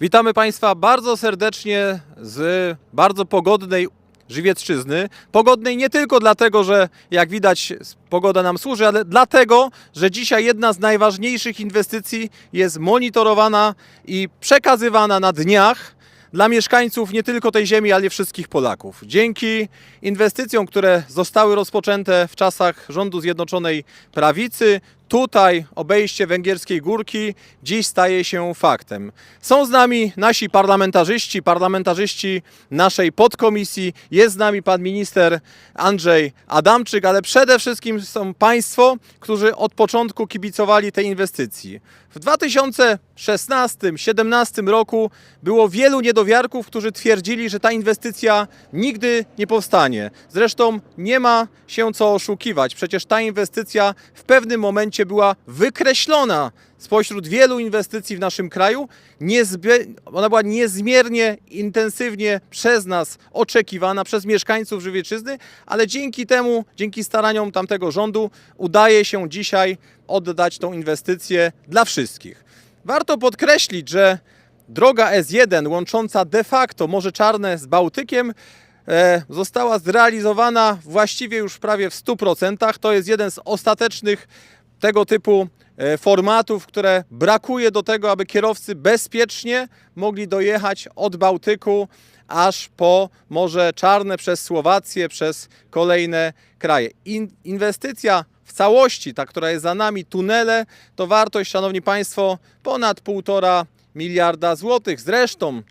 Witamy Państwa bardzo serdecznie z bardzo pogodnej Żywiecczyzny. Pogodnej nie tylko dlatego, że jak widać pogoda nam służy, ale dlatego, że dzisiaj jedna z najważniejszych inwestycji jest monitorowana i przekazywana na dniach dla mieszkańców nie tylko tej ziemi, ale wszystkich Polaków. Dzięki inwestycjom, które zostały rozpoczęte w czasach rządu Zjednoczonej Prawicy, tutaj obejście Węgierskiej Górki dziś staje się faktem. Są z nami nasi parlamentarzyści, parlamentarzyści naszej podkomisji, jest z nami pan minister Andrzej Adamczyk, ale przede wszystkim są Państwo, którzy od początku kibicowali tej inwestycji. W 2016-2017 roku było wielu niedowiarków, którzy twierdzili, że ta inwestycja nigdy nie powstanie. Zresztą nie ma się co oszukiwać. Przecież ta inwestycja w pewnym momencie była wykreślona spośród wielu inwestycji w naszym kraju. Ona była niezmiernie intensywnie przez nas oczekiwana, przez mieszkańców Żywieczyzny, ale dzięki temu, dzięki staraniom tamtego rządu udaje się dzisiaj oddać tą inwestycję dla wszystkich. Warto podkreślić, że droga S1 łącząca de facto Morze Czarne z Bałtykiem e, została zrealizowana właściwie już prawie w 100%. To jest jeden z ostatecznych tego typu e, formatów, które brakuje do tego, aby kierowcy bezpiecznie mogli dojechać od Bałtyku aż po Morze Czarne przez Słowację, przez kolejne kraje. In, inwestycja w całości, ta, która jest za nami, tunele, to wartość, szanowni państwo, ponad półtora miliarda złotych. Zresztą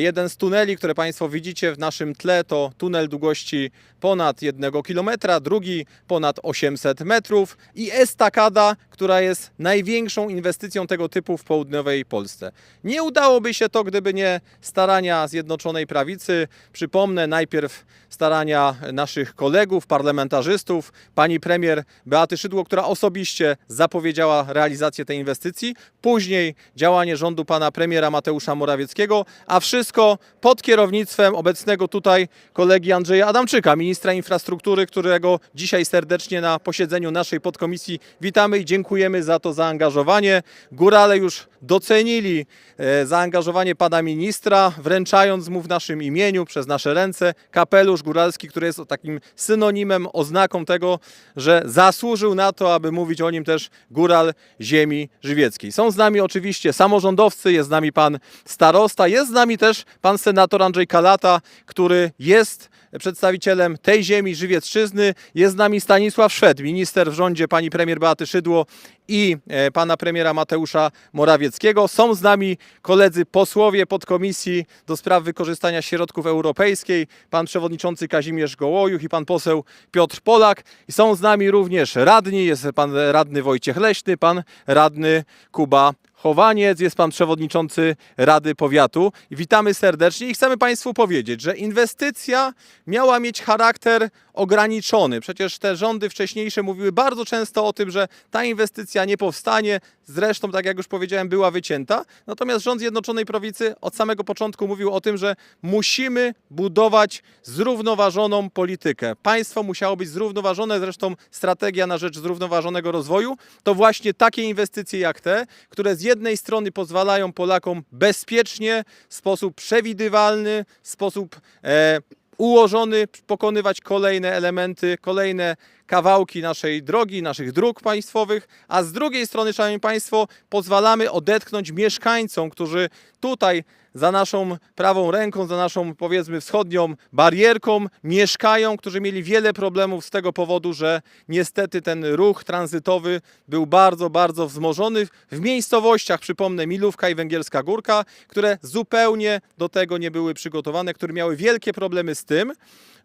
jeden z tuneli, które Państwo widzicie w naszym tle, to tunel długości ponad 1 km, drugi ponad 800 metrów i estakada, która jest największą inwestycją tego typu w południowej Polsce. Nie udałoby się to, gdyby nie starania Zjednoczonej Prawicy. Przypomnę najpierw starania naszych kolegów, parlamentarzystów, pani premier Beaty Szydło, która osobiście zapowiedziała realizację tej inwestycji, później działanie rządu pana premiera Mateusza Morawieckiego, a wszystko pod kierownictwem obecnego tutaj kolegi Andrzeja Adamczyka, ministra infrastruktury, którego dzisiaj serdecznie na posiedzeniu naszej podkomisji witamy i dziękujemy za to zaangażowanie. Górale już docenili e, zaangażowanie pana ministra, wręczając mu w naszym imieniu przez nasze ręce kapelusz góralski, który jest takim synonimem, oznaką tego, że zasłużył na to, aby mówić o nim też góral ziemi żywieckiej. Są z nami oczywiście samorządowcy, jest z nami pan starosta, jest z nami też pan senator Andrzej Kalata, który jest przedstawicielem tej ziemi Żywiecczyzny. Jest z nami Stanisław Szwed, minister w rządzie pani premier Beaty Szydło i e, pana premiera Mateusza Morawieckiego. Są z nami koledzy posłowie podkomisji do spraw wykorzystania środków europejskiej, pan przewodniczący Kazimierz Gołojuch i pan poseł Piotr Polak. I są z nami również radni, jest pan radny Wojciech Leśny, pan radny Kuba Chowaniec, jest pan przewodniczący Rady Powiatu. Witamy serdecznie i chcemy Państwu powiedzieć, że inwestycja miała mieć charakter ograniczony. Przecież te rządy wcześniejsze mówiły bardzo często o tym, że ta inwestycja nie powstanie. Zresztą, tak jak już powiedziałem, była wycięta. Natomiast rząd Zjednoczonej Prawicy od samego początku mówił o tym, że musimy budować zrównoważoną politykę. Państwo musiało być zrównoważone, zresztą strategia na rzecz zrównoważonego rozwoju to właśnie takie inwestycje jak te, które z jednej strony pozwalają Polakom bezpiecznie, w sposób przewidywalny, w sposób e, ułożony pokonywać kolejne elementy, kolejne kawałki naszej drogi, naszych dróg państwowych, a z drugiej strony, Szanowni Państwo, pozwalamy odetchnąć mieszkańcom, którzy tutaj za naszą prawą ręką, za naszą powiedzmy wschodnią barierką mieszkają, którzy mieli wiele problemów z tego powodu, że niestety ten ruch tranzytowy był bardzo, bardzo wzmożony w miejscowościach, przypomnę, Milówka i Węgierska Górka, które zupełnie do tego nie były przygotowane, które miały wielkie problemy z tym,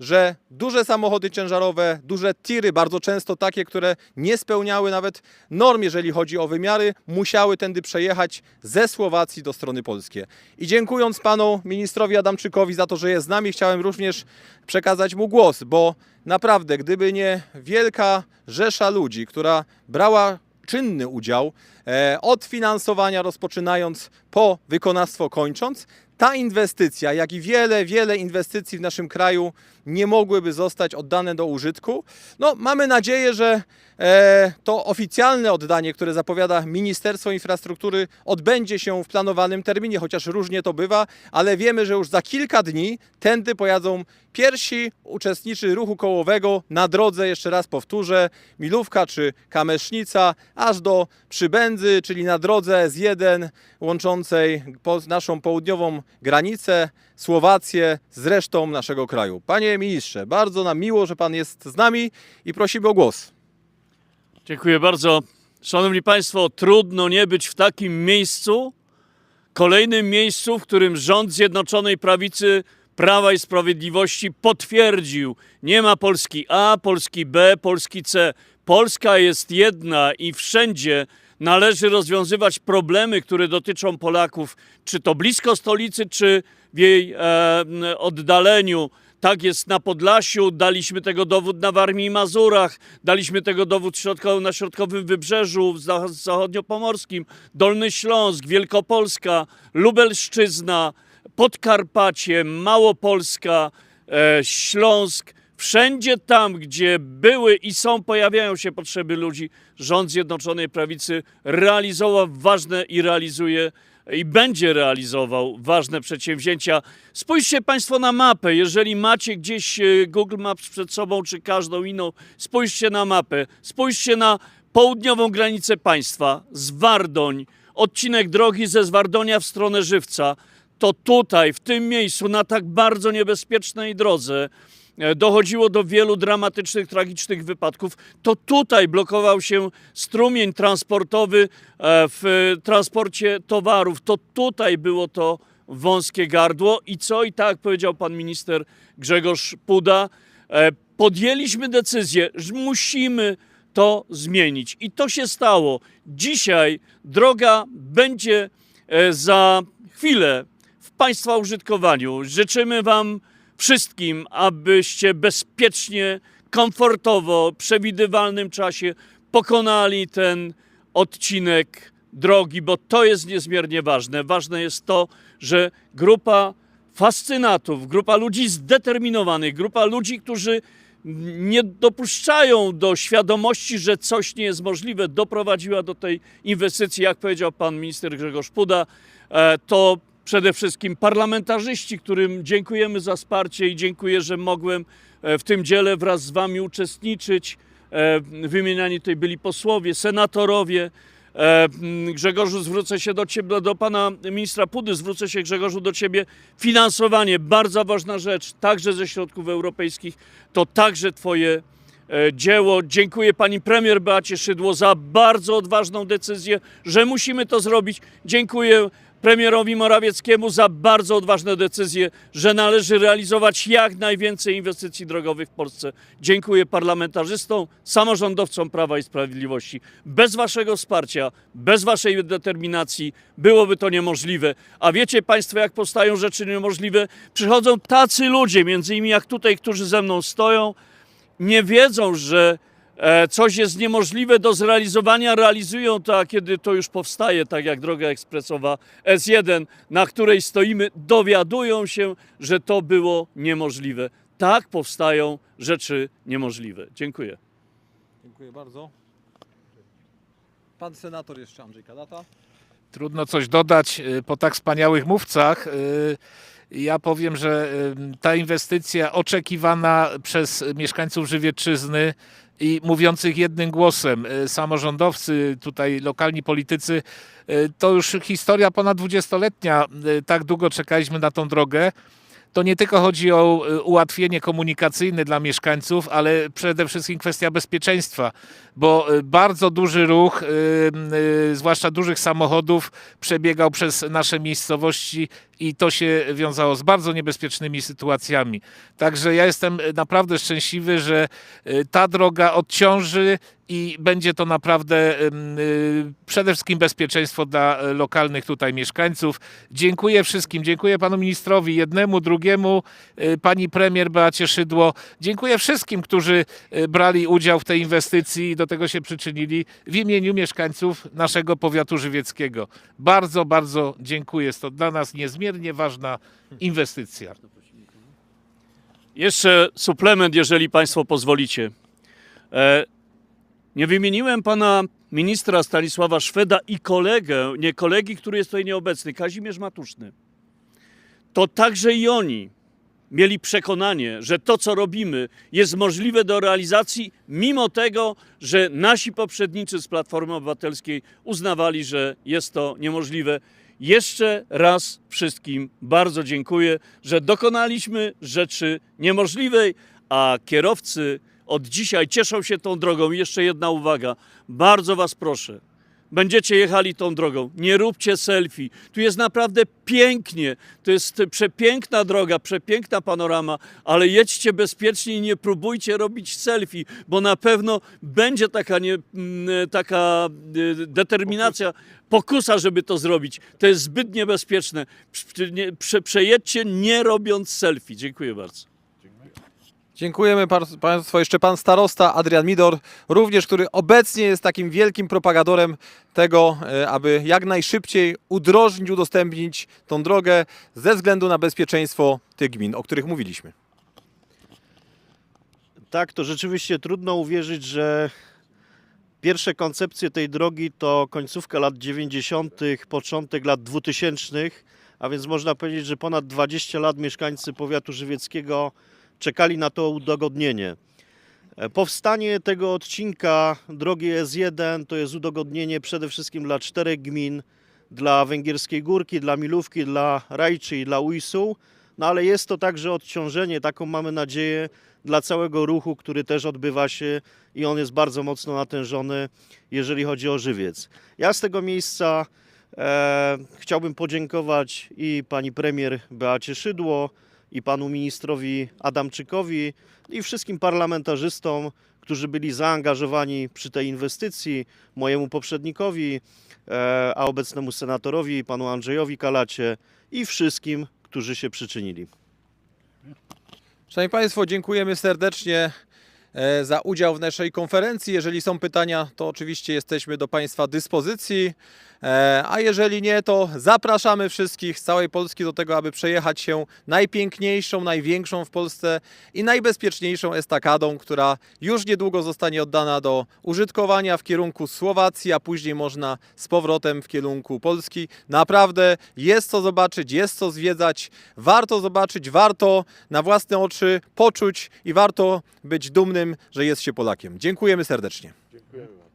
że duże samochody ciężarowe, duże tiry, bardzo często takie, które nie spełniały nawet norm, jeżeli chodzi o wymiary, musiały tędy przejechać ze Słowacji do strony polskiej. I dziękując panu ministrowi Adamczykowi za to, że jest z nami, chciałem również przekazać mu głos, bo naprawdę, gdyby nie wielka rzesza ludzi, która brała czynny udział, od finansowania rozpoczynając po wykonawstwo kończąc, ta inwestycja, jak i wiele, wiele inwestycji w naszym kraju nie mogłyby zostać oddane do użytku. No, mamy nadzieję, że e, to oficjalne oddanie, które zapowiada Ministerstwo Infrastruktury, odbędzie się w planowanym terminie, chociaż różnie to bywa, ale wiemy, że już za kilka dni tędy pojadą pierwsi uczestnicy ruchu kołowego na drodze, jeszcze raz powtórzę, Milówka czy Kamesznica, aż do Przybędzy, czyli na drodze S1 łączącej po, naszą południową granicę, Słowację z resztą naszego kraju. Panie ministrze, bardzo nam miło, że pan jest z nami i prosimy o głos. Dziękuję bardzo. Szanowni Państwo, trudno nie być w takim miejscu, kolejnym miejscu, w którym rząd Zjednoczonej Prawicy Prawa i Sprawiedliwości potwierdził, nie ma Polski A, Polski B, Polski C. Polska jest jedna i wszędzie należy rozwiązywać problemy, które dotyczą Polaków, czy to blisko stolicy, czy w jej e, oddaleniu. Tak jest na Podlasiu, daliśmy tego dowód na Warmii i Mazurach, daliśmy tego dowód na środkowym wybrzeżu, zachodniopomorskim, Dolny Śląsk, Wielkopolska, Lubelszczyzna, Podkarpacie, Małopolska, e, Śląsk. Wszędzie tam, gdzie były i są, pojawiają się potrzeby ludzi, rząd Zjednoczonej Prawicy realizował ważne i realizuje i będzie realizował ważne przedsięwzięcia. Spójrzcie Państwo na mapę. Jeżeli macie gdzieś e, Google Maps przed sobą, czy każdą inną, spójrzcie na mapę. Spójrzcie na południową granicę państwa, Zwardoń, odcinek drogi ze Zwardonia w stronę Żywca. To tutaj, w tym miejscu, na tak bardzo niebezpiecznej drodze, dochodziło do wielu dramatycznych, tragicznych wypadków, to tutaj blokował się strumień transportowy e, w transporcie towarów. To tutaj było to wąskie gardło i co i tak powiedział pan minister Grzegorz Puda, e, podjęliśmy decyzję, że musimy to zmienić i to się stało. Dzisiaj droga będzie e, za chwilę w Państwa użytkowaniu. Życzymy Wam wszystkim, abyście bezpiecznie, komfortowo, przewidywalnym czasie pokonali ten odcinek drogi, bo to jest niezmiernie ważne. Ważne jest to, że grupa fascynatów, grupa ludzi zdeterminowanych, grupa ludzi, którzy nie dopuszczają do świadomości, że coś nie jest możliwe, doprowadziła do tej inwestycji, jak powiedział pan minister Grzegorz Puda, e, to przede wszystkim parlamentarzyści, którym dziękujemy za wsparcie i dziękuję, że mogłem e, w tym dziele wraz z wami uczestniczyć. E, Wymieniani tutaj byli posłowie, senatorowie. E, Grzegorzu, zwrócę się do ciebie, do pana ministra Pudy, zwrócę się Grzegorzu do ciebie. Finansowanie, bardzo ważna rzecz, także ze środków europejskich, to także twoje dzieło. Dziękuję pani premier Beacie Szydło za bardzo odważną decyzję, że musimy to zrobić. Dziękuję premierowi Morawieckiemu za bardzo odważne decyzje, że należy realizować jak najwięcej inwestycji drogowych w Polsce. Dziękuję parlamentarzystom, samorządowcom Prawa i Sprawiedliwości. Bez waszego wsparcia, bez waszej determinacji byłoby to niemożliwe. A wiecie państwo, jak powstają rzeczy niemożliwe? Przychodzą tacy ludzie, między innymi jak tutaj, którzy ze mną stoją, nie wiedzą, że coś jest niemożliwe do zrealizowania, realizują to, a kiedy to już powstaje, tak jak droga ekspresowa S1, na której stoimy, dowiadują się, że to było niemożliwe. Tak powstają rzeczy niemożliwe. Dziękuję. Dziękuję bardzo. Pan senator jeszcze Andrzej Kadata. Trudno coś dodać y, po tak wspaniałych mówcach. Ja powiem, że ta inwestycja oczekiwana przez mieszkańców Żywiecczyzny i mówiących jednym głosem, y, samorządowcy, tutaj lokalni politycy, y, to już historia ponad dwudziestoletnia. Y, Tak długo czekaliśmy na tą drogę. To nie tylko chodzi o y, ułatwienie komunikacyjne dla mieszkańców, ale przede wszystkim kwestia bezpieczeństwa, bo y, bardzo duży ruch, y, zwłaszcza dużych samochodów, przebiegał przez nasze miejscowości i to się wiązało z bardzo niebezpiecznymi sytuacjami. Także ja jestem naprawdę szczęśliwy, że ta droga odciąży i będzie to naprawdę y, przede wszystkim bezpieczeństwo dla y, lokalnych tutaj mieszkańców. Dziękuję wszystkim, dziękuję panu ministrowi, jednemu, drugiemu, y, pani premier Beacie Szydło. Dziękuję wszystkim, którzy y, brali udział w tej inwestycji i do tego się przyczynili w imieniu mieszkańców naszego powiatu żywieckiego. Bardzo, bardzo dziękuję. Jest to dla nas niezmiernie ważna inwestycja. Jeszcze suplement, jeżeli Państwo pozwolicie. Nie wymieniłem pana ministra Stanisława Szweda i kolegę, nie kolegi, który jest tutaj nieobecny, Kazimierz Matuszny. To także i oni mieli przekonanie, że to, co robimy, jest możliwe do realizacji, mimo tego, że nasi poprzednicy z Platformy Obywatelskiej uznawali, że jest to niemożliwe. Jeszcze raz wszystkim bardzo dziękuję, że dokonaliśmy rzeczy niemożliwej, a kierowcy od dzisiaj cieszą się tą drogą. I jeszcze jedna uwaga. Bardzo Was proszę, będziecie jechali tą drogą, nie róbcie selfie. Tu jest naprawdę pięknie, to jest przepiękna droga, przepiękna panorama, ale jedźcie bezpiecznie i nie próbujcie robić selfie, bo na pewno będzie taka, nie, mm, taka y, determinacja, pokusa, żeby to zrobić. To jest zbyt niebezpieczne. Prze- nie- Prze, przejedźcie nie robiąc selfie. Dziękuję bardzo. Dziękujemy Państwu. Jeszcze Pan Starosta Adrian Midor, również, który obecnie jest takim wielkim propagatorem tego, e, aby jak najszybciej udrożnić, udostępnić tą drogę ze względu na bezpieczeństwo tych gmin, o których mówiliśmy. Tak, to rzeczywiście trudno uwierzyć, że pierwsze koncepcje tej drogi to końcówka lat 90., początek lat 2000, a więc można powiedzieć, że ponad 20 lat mieszkańcy powiatu żywieckiego czekali na to udogodnienie. E, Powstanie tego odcinka drogi S1 to jest udogodnienie przede wszystkim dla czterech gmin, dla Węgierskiej Górki, dla Milówki, dla Rajczy i dla Ujsu, no ale jest to także odciążenie, taką mamy nadzieję, dla całego ruchu, który też odbywa się i on jest bardzo mocno natężony, jeżeli chodzi o żywiec. Ja z tego miejsca e, chciałbym podziękować i pani premier Beacie Szydło, i panu ministrowi Adamczykowi, i wszystkim parlamentarzystom, którzy byli zaangażowani przy tej inwestycji, mojemu poprzednikowi, e, a obecnemu senatorowi, panu Andrzejowi Kalacie i wszystkim, którzy się przyczynili. Szanowni Państwo, dziękujemy serdecznie e, za udział w naszej konferencji. Jeżeli są pytania, to oczywiście jesteśmy do Państwa dyspozycji. E, A jeżeli nie, to zapraszamy wszystkich z całej Polski do tego, aby przejechać się najpiękniejszą, największą w Polsce i najbezpieczniejszą estakadą, która już niedługo zostanie oddana do użytkowania w kierunku Słowacji, a później można z powrotem w kierunku Polski. Naprawdę jest co zobaczyć, jest co zwiedzać. Warto zobaczyć, warto na własne oczy poczuć i warto być dumnym, że jest się Polakiem. Dziękujemy serdecznie. Dziękujemy.